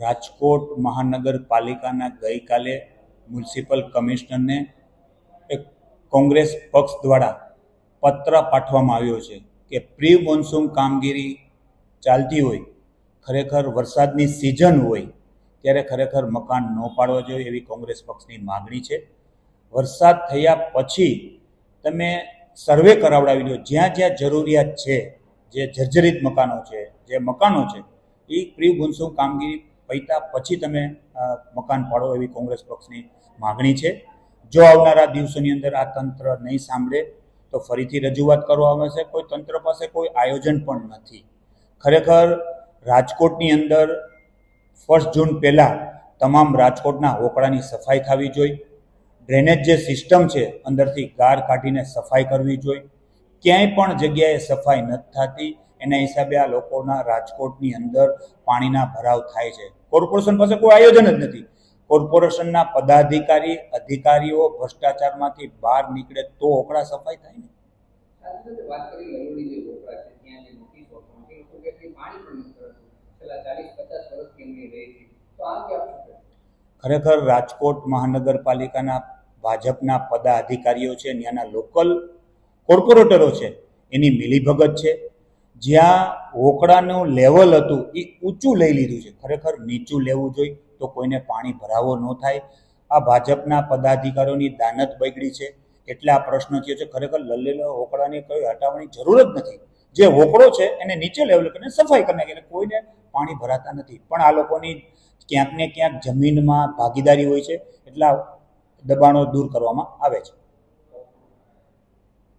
રાજકોટ મહાનગરપાલિકાના ગઈકાલે મ્યુનિસિપલ કમિશનરને એક કોંગ્રેસ પક્ષ દ્વારા પત્ર પાઠવવામાં આવ્યો છે કે પ્રી મોન્સૂન કામગીરી ચાલતી હોય, ખરેખર વરસાદની સિઝન હોય, ત્યારે ખરેખર મકાન ન પાડવા જોઈએ એવી કોંગ્રેસ પક્ષની માગણી છે. વરસાદ થયા પછી તમે સર્વે કરાવડાવી દો, જ્યાં જ્યાં જરૂરિયાત છે, જે જર્જરિત મકાનો છે, જે મકાનો છે, એ પ્રી મોન્સૂન કામગીરી પૈતા પછી તમે મકાન પાડો એવી કોંગ્રેસ પક્ષની માગણી છે. જો આવનારા દિવસોની અંદર આ તંત્ર નહીં સાંભળે, તો ફરીથી રજૂઆત કરવામાં આવશે કોઈ તંત્ર પાસે કોઈ આયોજન પણ નથી. ખરેખર રાજકોટની અંદર ફર્સ્ટ જૂન પહેલાં તમામ રાજકોટના ઓકળાની સફાઈ થવી જોઈએ. ડ્રેનેજ જે સિસ્ટમ છે, અંદરથી ગાર કાઢીને સફાઈ કરવી જોઈએ. ક્યાંય પણ જગ્યાએ સફાઈ નથી થતી. એના હિસાબે આ લોકોના રાજકોટની અંદર પાણીના ભરાવ થાય છે. કોર્પોરેશન પાસે કોઈ આયોજન જ નથી. કોર્પોરેશનના પદાધિકારી, અધિકારીઓ ભ્રષ્ટાચારમાંથી બહાર નીકળે તો ઓકળા સફાઈ થાય ને. ખરેખર રાજકોટ મહાનગરપાલિકાના ભાજપના પદાધિકારીઓ છે ત્યાંના લોકલ કોર્પોરેટરો છે, એની મિલીભગત છે. જ્યાં હોકળાનું લેવલ હતું, એ ઊંચું લઈ લીધું છે. ખરેખર નીચું લેવું જોઈએ તો કોઈને પાણી ભરાવો ન થાય. આ ભાજપના પદાધિકારીઓની દાનત બગડી છે. એટલે આ પ્રશ્ન થયો છે. ખરેખર લલેલો હોકળાની કોઈ હટાવવાની જરૂર જ નથી. જે હોકળો છે, એને નીચે લેવલ કરીને સફાઈ કરી નાખી કોઈને પાણી ભરાતા નથી. પણ આ લોકોની ક્યાંક ને ક્યાંક જમીનમાં ભાગીદારી હોય છે. એટલા દબાણો દૂર કરવામાં આવે છે.